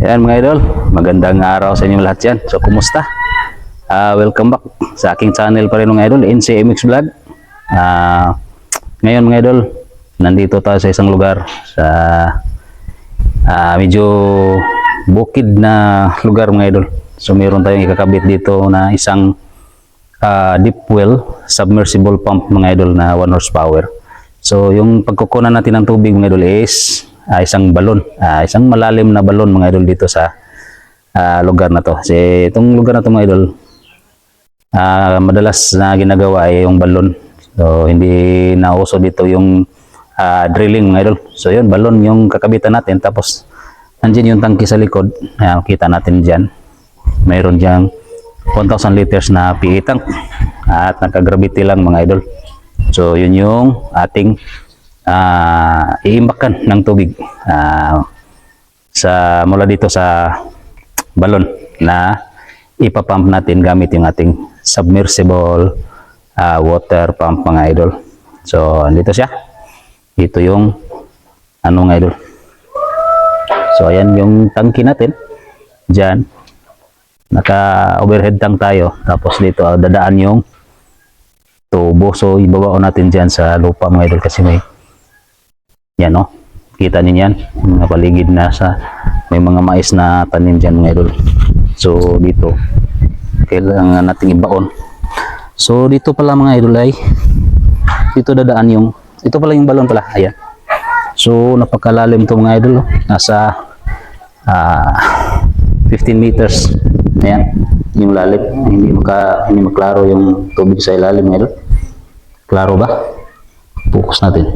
Ayan mga idol, magandang araw sa inyong lahat yan. So, kumusta? Ah, welcome back sa aking channel pa rin mga idol, NCMX Vlog. Ah, ngayon mga idol, nandito tayo sa isang lugar sa ah, medyo bukid na lugar mga idol. So, meron tayong ikakabit dito na isang ah, deep well submersible pump mga idol na 1 horsepower. So, yung pagkukunan natin ng tubig mga idol is ah, isang balon, ah, isang malalim na balon mga idol dito sa ah, lugar na to. Kasi itong lugar na to mga idol, ah, madalas na ginagawa ay yung balon. So, hindi nauso dito yung ah, drilling mga idol. So, yun, balon yung kakabitan natin. Tapos, nandiyan yung tangki sa likod. Ayan, kita natin dyan. Mayroon diyang 1,000 liters na PE tank. At naka-gravity lang mga idol. So, yun yung ating ah iimbakan ng tubig ah, sa mula dito sa balon na ipapump natin gamit yung ating submersible ah, water pump mga idol. So, andito siya. Ito yung ano mga idol. So, ayan yung tangki natin. Diyan. Naka-overhead tank tayo. Tapos dito, dadaan yung tubo. So, ibabao natin dyan sa lupa mga idol kasi may yan no. Kita niyo yan. Mga paligid na sa may mga mais na tanim dyan mga idol. So, dito kailangan natin ibaon. So, dito pala mga idol ay dito dadaan yung ito pala yung balon pala. Ayan. So, napakalalim to mga idol. oh. Nasa ah 15 meters. Ayan. Yung lalim. Hindi maka hindi maklaro yung tubig sa ilalim mga idol. Klaro ba? Focus natin.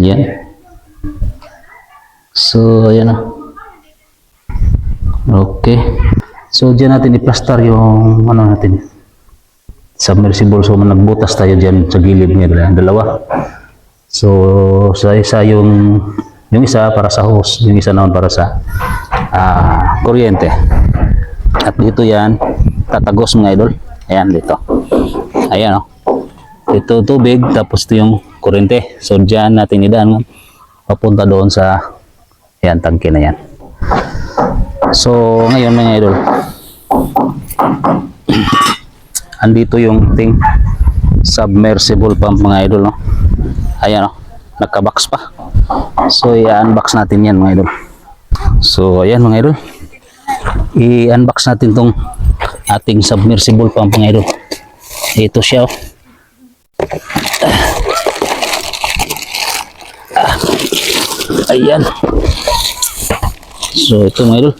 Yan. So, ayan na. Okay. So, dyan natin i-plaster yung ano natin. Submersible. So, nagbutas tayo dyan sa gilid niya. Dalawa. So, sa isa yung yung isa para sa hose, yung isa naman para sa ah, kuryente. At dito yan, tatagos mga idol. Ayan dito. Ayan oh. Ito tubig, tapos ito yung kuryente. So dyan natin idaan papunta doon sa ayan, tangke na yan. So ngayon mga idol, andito yung ting submersible pump mga idol. No? Ayan oh, nakabox pa. So i-unbox natin yan mga idol. So ayan mga idol, i-unbox natin tong ating submersible pump mga idol. Ito siya oh. Ayan. So, ito mga idol.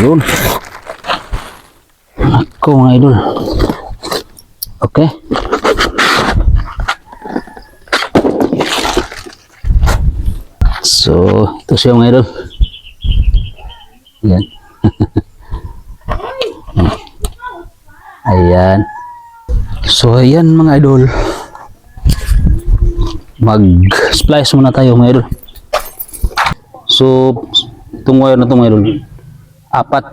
Yun. Ako mga idol. Okay. So, ito siya mga idol. Ayan. Ayan. So, ayan mga idol mag-splice muna tayo mga idol. So, itong wire na ito mga idol, apat.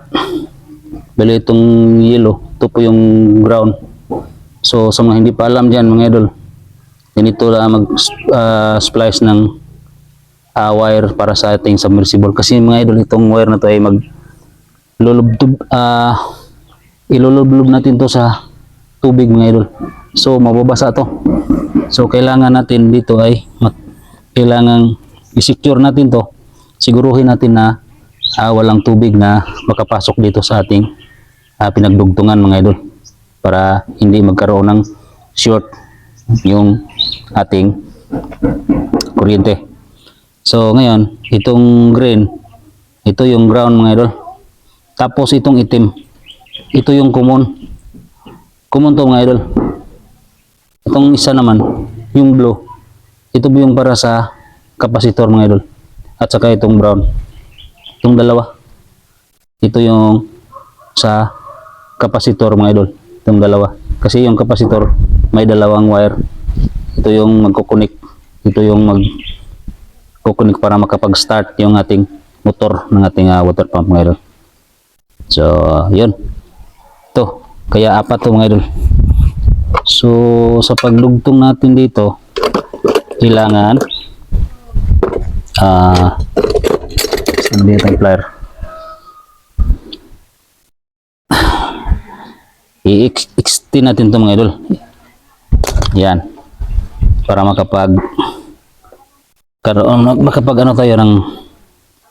Bali itong yellow, ito po yung ground. So, sa mga hindi pa alam dyan mga idol, ganito lang mag-splice ng ah, wire para sa ating submersible. Kasi mga idol, itong wire na to ay mag lulubtub, ah, ilulublob natin to sa tubig mga idol. So, mababasa to. So kailangan natin dito ay kailangan i-secure natin to. Siguruhin natin na ah, walang tubig na makapasok dito sa ating ah, pinagdugtungan mga idol para hindi magkaroon ng short yung ating kuryente. So ngayon, itong green, ito yung brown mga idol. Tapos itong itim, ito yung common. Common to mga idol. Itong isa naman, yung blue, ito yung para sa kapasitor mga idol. At saka itong brown. Itong dalawa. Ito yung sa kapasitor mga idol. Itong dalawa. Kasi yung kapasitor may dalawang wire. Ito yung magkukunik. Ito yung mag kukunik para makapag-start yung ating motor ng ating ah, water pump idol. So, yun. Ito. Kaya apat to mga idol. So, sa pagdugtong natin dito, kailangan ah saan dito plier? I-extend natin ito mga idol. Yan. Para makapag karoon makapag ano tayo ng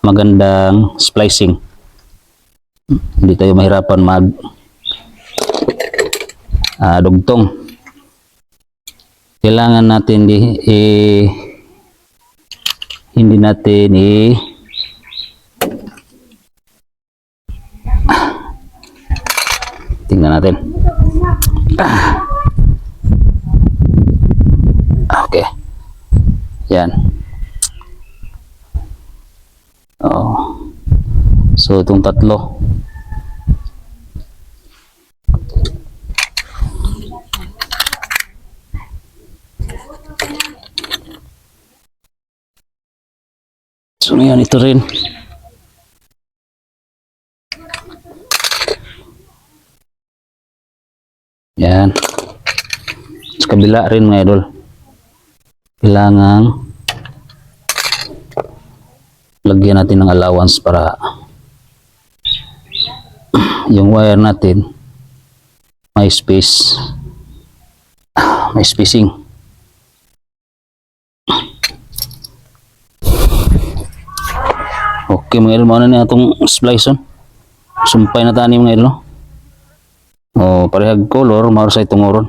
magandang splicing. Hindi tayo mahirapan mag ah, dugtong. Kailangan natin di eh, hindi natin i tingnan natin. Okay. Yan. Oh. So itong tatlo. So ngayon ito rin. Yan. Sa kabila rin mga idol. Kailangan lagyan natin ng allowance para yung wire natin may space may spacing okay mga idol mauna na itong splice on sumpay na tani mga idol no? o parehag color maro sa itong oron.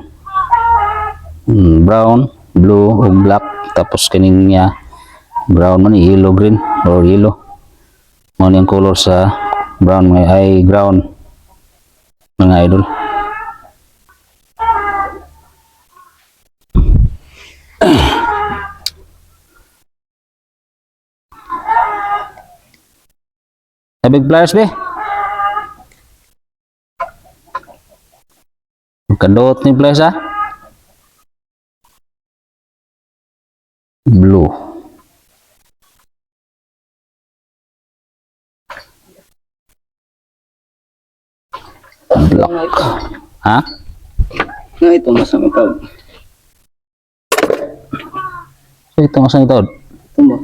Hmm, brown blue o black. Tapos kaning niya brown man yellow green or yellow. Mo yung color sa brown mga ay ground mga idol Ay, big pliers be Kadot ni pliers ha blue. Black ha Na ito masama ka. so ito masang ito Ito mo.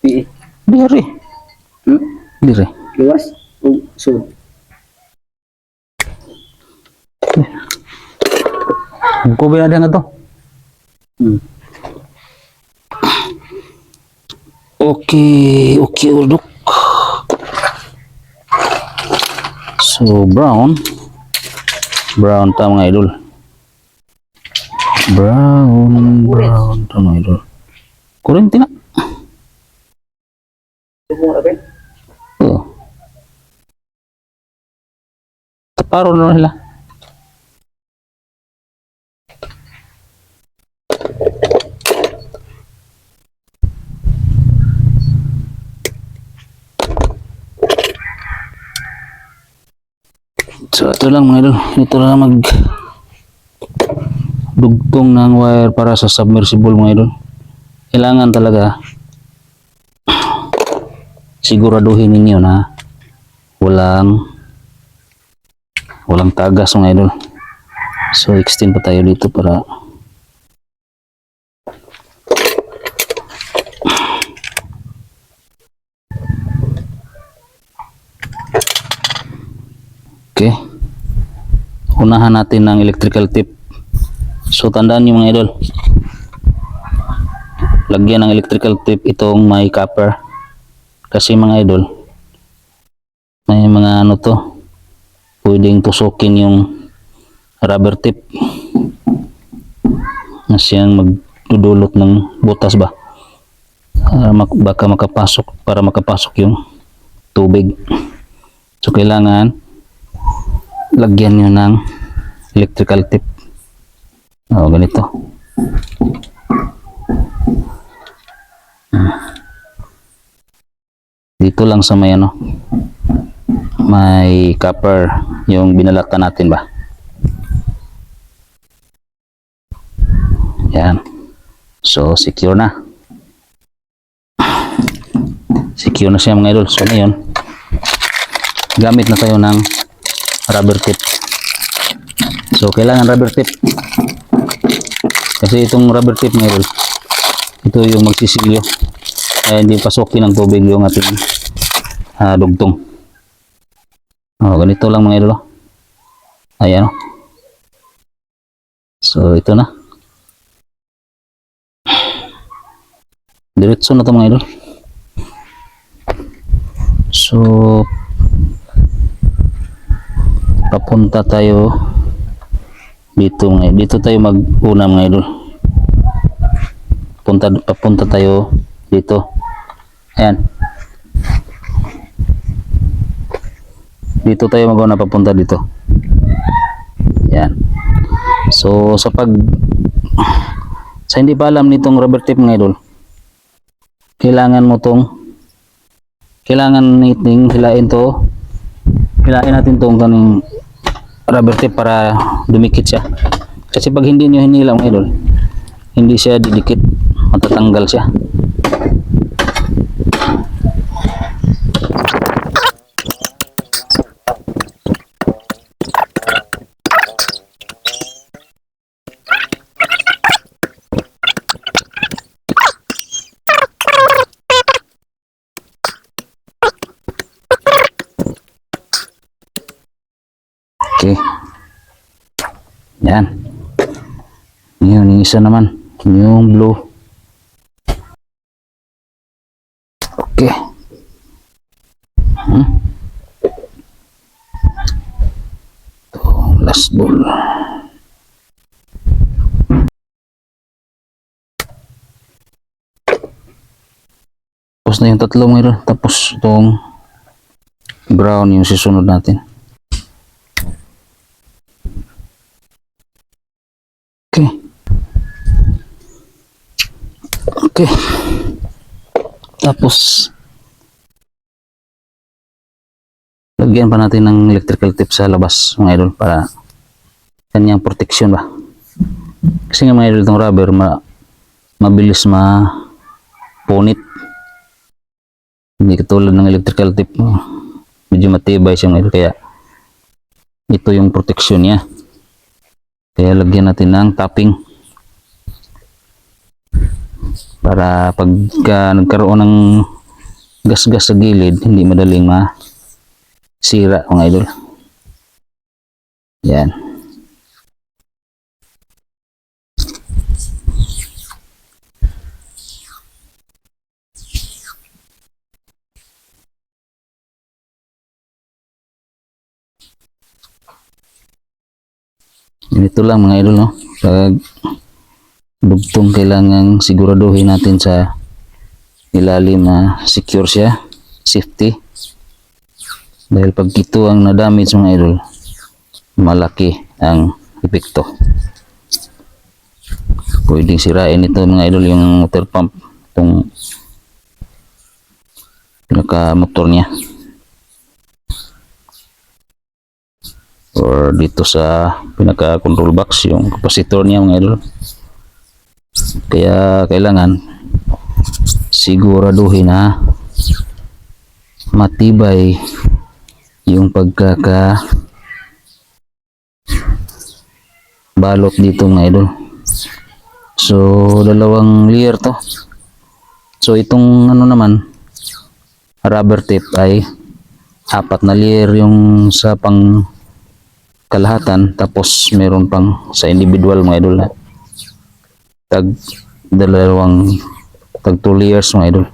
Diri Hmm? Diri Luwas. O so. ko ba na to Hmm. okay okay udok so brown. Brown ta mga idol. Brown brown ta mga idol. Kurente na Ito mo Paro na nila. So ito lang mga idol. Ito lang mag dugtong ng wire para sa submersible mga idol. Kailangan talaga siguraduhin ninyo na walang walang tagas mga idol. So extend pa tayo dito para okay. Unahan natin ng electrical tip. So tandaan nyo mga idol. Lagyan ng electrical tip itong may copper. Kasi mga idol, may mga ano to, pwedeng tusukin yung rubber tip na siyang magdudulot ng butas ba. Para mak- baka makapasok, para makapasok yung tubig. So kailangan lagyan nyo ng electrical tip. O, ganito. dito lang sa may ano may copper yung binalatan natin ba yan so secure na secure na siya mga idol so ngayon gamit na tayo ng rubber tip So, kailangan rubber tip. Kasi itong rubber tip mga idol, ito yung magsisilyo. Kaya hindi pasokin ng tubig yung ating ah, dugtong. Oh, ganito lang mga idol. Ayan. oh. So, ito na. Diretso na ito mga idol. So, papunta tayo dito mga dito tayo mag-una mga idol. Punta, papunta tayo dito. Ayan. Dito tayo mag-una papunta dito. Ayan. So, sa pag sa hindi pa alam nitong rubber tape mga idol, kailangan mo tong kailangan nating hilain to hilain natin tong kaning rubber tape para dumikit siya kasi pag hindi nyo hinila mga idol hindi siya didikit matatanggal siya Okay. Yan. Yun, yung isa naman. Yung blue. Okay. Hmm. Ito, last ball. Tapos na yung tatlo mayroon. Tapos itong brown yung sisunod natin. Okay. Okay. Tapos, lagyan pa natin ng electrical tip sa labas, mga idol, para kanyang protection ba. Kasi nga mga idol, itong rubber, ma mabilis ma punit. Hindi katulad ng electrical no? medyo matibay siya mga idol, kaya ito yung protection niya. Kaya lagyan natin ng topping. Para pagka nagkaroon ng gas-gas sa gilid, hindi madaling masira mga idol. Yan. Ganito lang mga idol, no? Pag dugtong kailangan siguraduhin natin sa ilalim na secure siya, safety. Dahil pag ito ang na-damage mga idol, malaki ang epekto. Pwedeng sirain ito mga idol yung water pump, itong pinaka motor niya. or dito sa pinaka control box yung capacitor niya mga idol kaya kailangan siguraduhin na matibay yung pagkaka balot dito mga idol. So dalawang layer to. So itong ano naman rubber tape ay apat na layer yung sa pang kalahatan tapos meron pang sa individual mga idol. na tag dalawang tag 2 layers mga idol.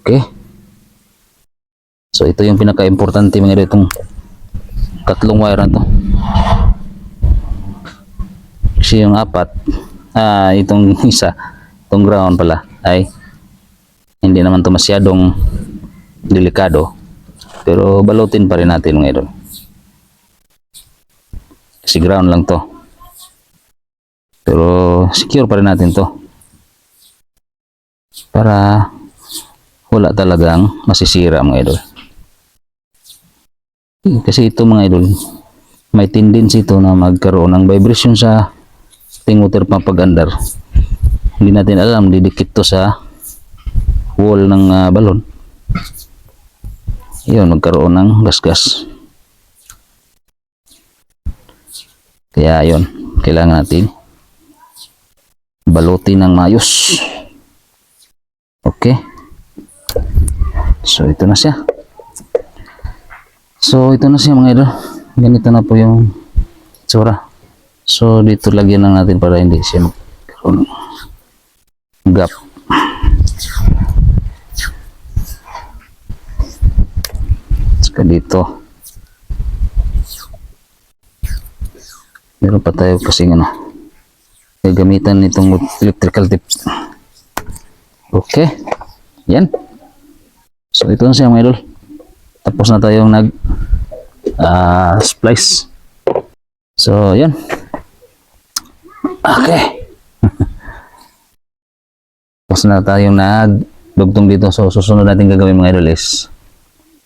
Okay. So ito yung pinaka-importante mga idol itong tatlong wire na to. Kasi yung apat ah itong isa itong ground pala ay hindi naman to masyadong delikado. Pero balutin pa rin natin mga idol. Kasi ground lang to. Pero secure pa rin natin to. Para wala talagang masisira mga idol. Kasi ito mga idol, may tendency ito na magkaroon ng vibration sa ating water pump pag andar. Hindi natin alam, didikit to sa wall ng ah, balon yun, magkaroon ng gasgas. Kaya yun, kailangan natin balutin ng mayos. Okay. So, ito na siya. So, ito na siya mga idol. Ganito na po yung tsura. So, dito lagyan lang natin para hindi siya magkaroon gap. Saka dito. Meron pa tayo kasing ano. Gagamitan nitong electrical tip. Okay. Yan. So ito na siya mga. Tapos na tayong nag ah, splice. So yan. Okay. Tapos na tayong nag dugtong dito. So susunod natin gagawin mga idol is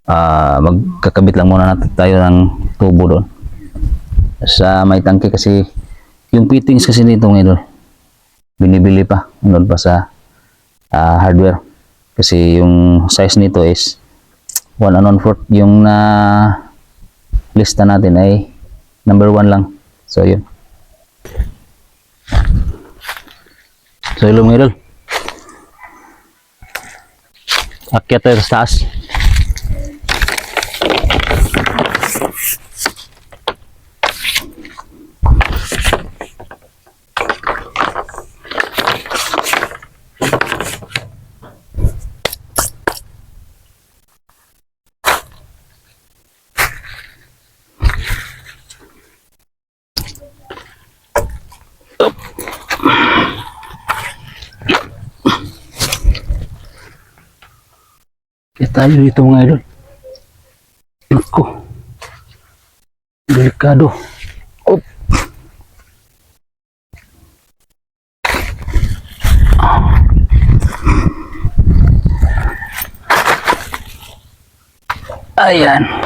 ah magkakabit lang muna natin tayo ng tubo doon sa may tangke kasi yung fittings kasi nito idol binibili pa noon pa sa ah, hardware. Kasi yung size nito is 1 and 1 fourth. Yung na lista natin ay number 1 lang. So yun. So hello mga akyat tayo sa taas Kaya tayo dito mga idol. Naku. Delikado. Op. Ayan. Ayan.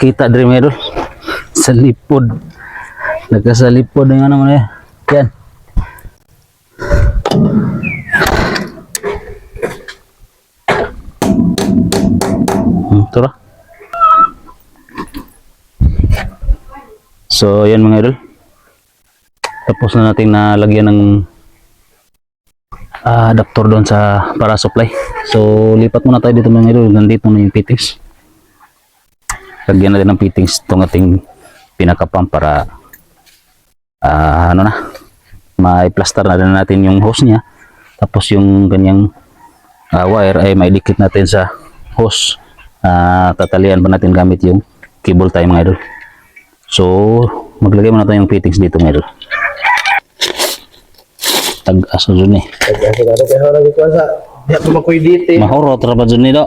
Makita dari mga idol. Sa lipod. Nagkasa lipod ng ano mo na yan. Yan. Hmm, Ito ra. So, yan mga idol. Tapos na natin nalagyan ng ah, adapter doon sa para supply. So, lipat muna tayo dito mga idol. Nandito na yung fittings. Lagyan natin ng fittings itong ating pinakapam para ah, ano na, may plaster na rin natin yung hose niya. Tapos yung ganyang ah, wire ay maidikit natin sa hose. Ah, tatalian pa natin gamit yung cable tie mga idol. So, maglagay muna tayo ng fittings dito mga idol. Tag-asa dun eh. Kaya harang ko sa di ako makoy dito. eh. Mahuro trabaho dun nito.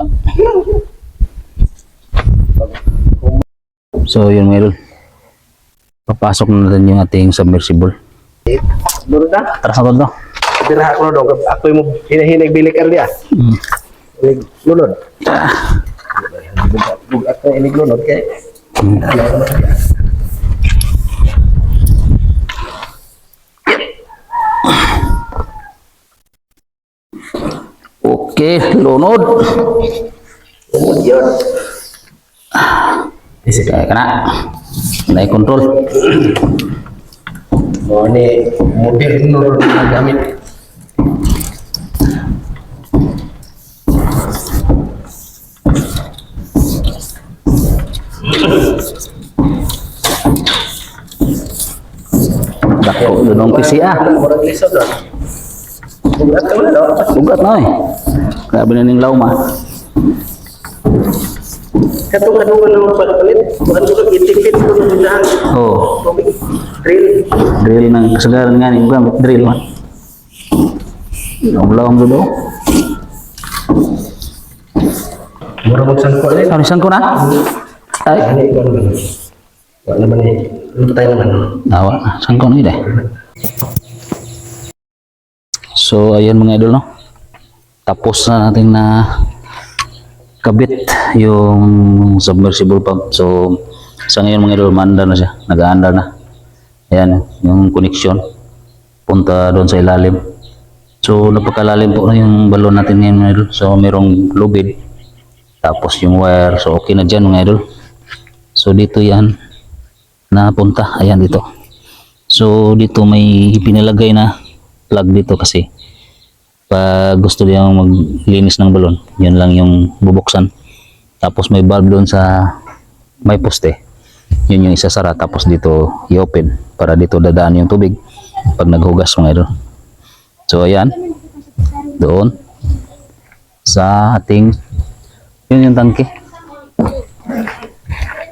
So, yun mga idol. Papasok na natin yung ating submersible. Duro na. Tara sa todo. Tira ako no. Ako yung hinahinag bilik ar dia. Mm. Lunod. Bugat na inig lunod kay. Okay, lunod. Lunod yun. Isi Kaya ka na. Nai control. mo ni modern lunod na gamit. Dako doon ang PC ah. Murag lisod ra. Bugat ka wala no. Ugat na eh. Grabe na ning lauma. Katong kadungan ng pagpalit. Bukan ko itikit ko ng dahan. Oh, Drill. drill ng kasagaran nga ni gamit drill man. Ang laum do. Mura magsangko ulit. Sarisan ko na. Ay, Ani ko naman. Wala naman eh. Ano tayo naman? nawa. Saan ko na yun eh. So ayan mga idol no. Tapos na natin na kabit yung submersible pump. So sa ngayon mga idol, maandar na siya. Nag-aandar na. Ayan, yung connection. Punta doon sa ilalim. So napakalalim po na yung balon natin ngayon mga idol. So merong lubid. Tapos yung wire. So okay na dyan mga idol. So dito yan napunta. Ayan dito. So dito may pinalagay na plug dito kasi pag gusto niya maglinis ng balon, yun lang yung bubuksan. Tapos may valve doon sa may poste. Yun yung isasara tapos dito i-open para dito dadaan yung tubig pag naghugas mga idol. So ayan. Doon sa ating yun yung tangke.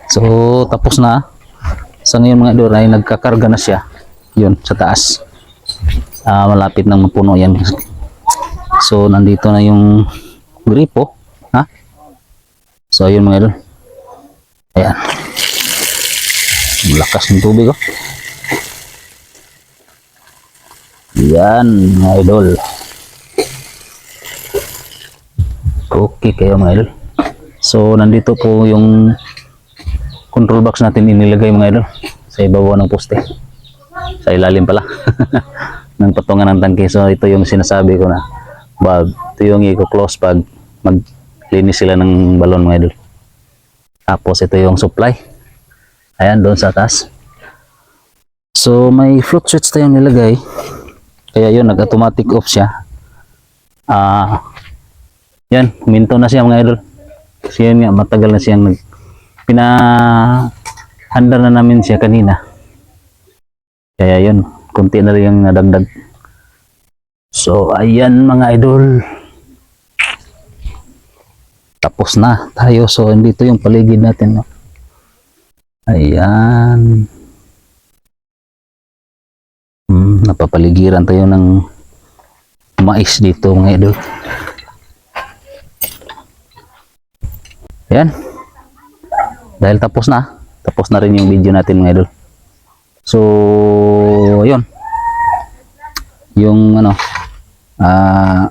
So tapos na. Sa ngayon mga idol ay nagkakarga na siya. Yun sa taas. Ah, malapit nang mapuno yan. So nandito na yung gripo, ha? So ayun mga idol. Ayan. Lakas ng tubig oh. Yan mga idol. Okay kayo mga idol. So nandito po yung control box natin inilagay mga idol sa ibabaw ng poste. Sa ilalim pala. ng patungan ng tangke. So ito yung sinasabi ko na valve. Ito yung i-close pag maglinis sila ng balon mga idol. Tapos ito yung supply. Ayan, doon sa taas. So may float switch tayong nilagay. Kaya yun, nag-automatic off siya. Ah, yan, huminto na siya mga idol. Kasi yun nga, matagal na siyang nag, pinahanda na namin siya kanina. Kaya yun, kunti na rin yung nadagdag. So, ayan mga idol. Tapos na tayo. So, dito yung paligid natin. No? Ayan. Hmm, napapaligiran tayo ng mais dito mga idol. Ayan. Dahil tapos na. Tapos na rin yung video natin mga idol. So, ayun. Yung ano, ah,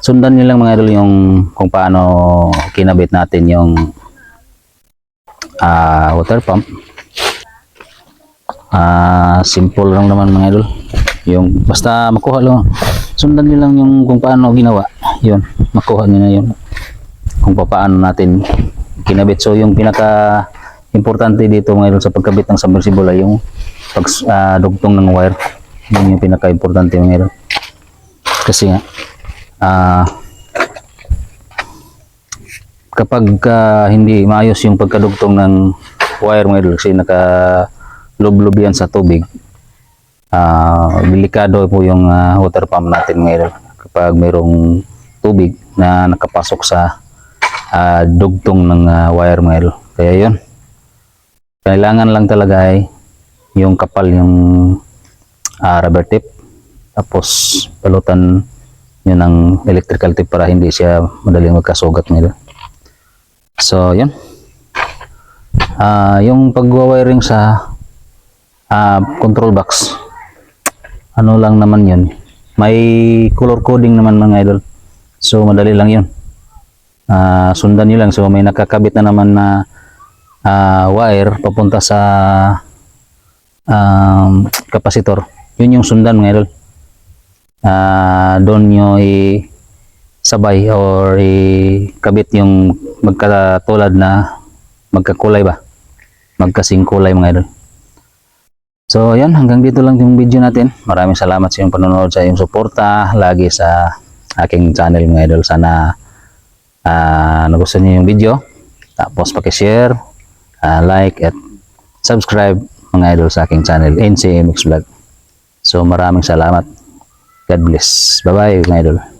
sundan niyo lang mga idol yung kung paano kinabit natin yung ah, water pump. Ah, simple lang naman mga idol. Yung basta makuha lang. Sundan niyo lang yung kung paano ginawa. Yun, makuha niyo na yun. Kung paano natin kinabit. So yung pinaka importante dito mga idol sa pagkabit ng submersible ay yung pag ah, dugtong ng wire. Yun yung pinaka importante mga idol. Kasi nga ah kapag ah, hindi maayos yung pagkadugtong ng wire mga idol kasi naka lublob yan sa tubig ah delikado po yung ah, water pump natin mga idol kapag mayroong tubig na nakapasok sa ah, dugtong ng ah, wire mga kaya yun kailangan lang talaga ay yung kapal yung ah, rubber tip tapos balutan yun ng electrical tip para hindi siya madaling magkasugat nila. So, yun. Ah, yung pagwa-wiring sa ah, control box, ano lang naman yun. May color coding naman mga idol. So, madali lang yun. Ah, sundan nyo lang. So, may nakakabit na naman na ah, wire papunta sa um, kapasitor. Yun yung sundan mga idol. Ah doon nyo sabay or ikabit yung magkatulad na magkakulay ba? Magkasing kulay mga idol. So yan hanggang dito lang yung video natin. Maraming salamat sa iyong panonood sa iyong suporta. Lagi sa aking channel mga idol. Sana ah nagustuhan niyo yung video. Tapos pakishare ah, like at subscribe mga idol sa aking channel NCMX Vlog so maraming salamat God bless. Bye-bye, mga idol.